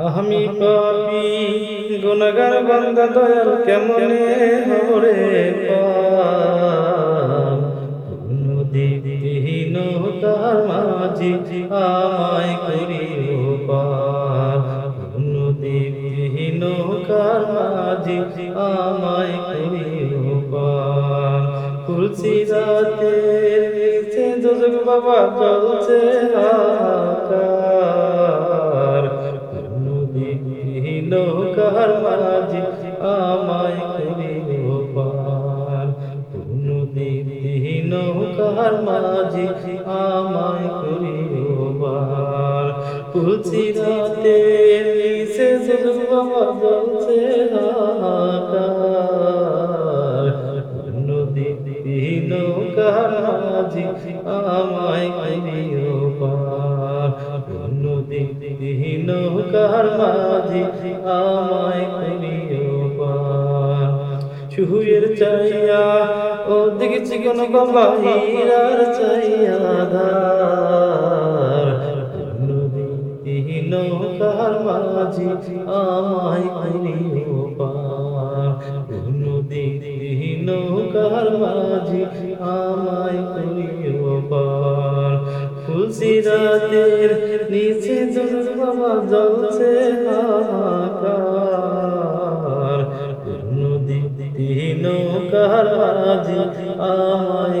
আমি পাপি গুণগার বান্দা দয়াল কেমনে হরে নদীহীন তার মাঝি আমায় করিও পার নদীহীন কার মাঝি আমায় করিও পার তুলসী নিচে বাবা চলছে হাহাকার নদীহীন কার মাঝি আমায় করিও পার নদীহীন কার মাঝি আমায় করিও পার রাতের নিচে যোজক বাবা চলছে হাহাকার। নদীহীন কার মাঝি আমায় করিও নদীহীন কার মাঝি আমায় করিও শুয়ের চাইয়া ও দেখেছি কোন বাবা হীরার চাইয়া ধার। নদীহীন কার মাঝি আমায় করিও পার নদীহীন কার মাঝি আমায় করিও খুশি নিচে জল বাবা জ্বলছে হাহাকার। নদীহীন কার মাঝি আমায়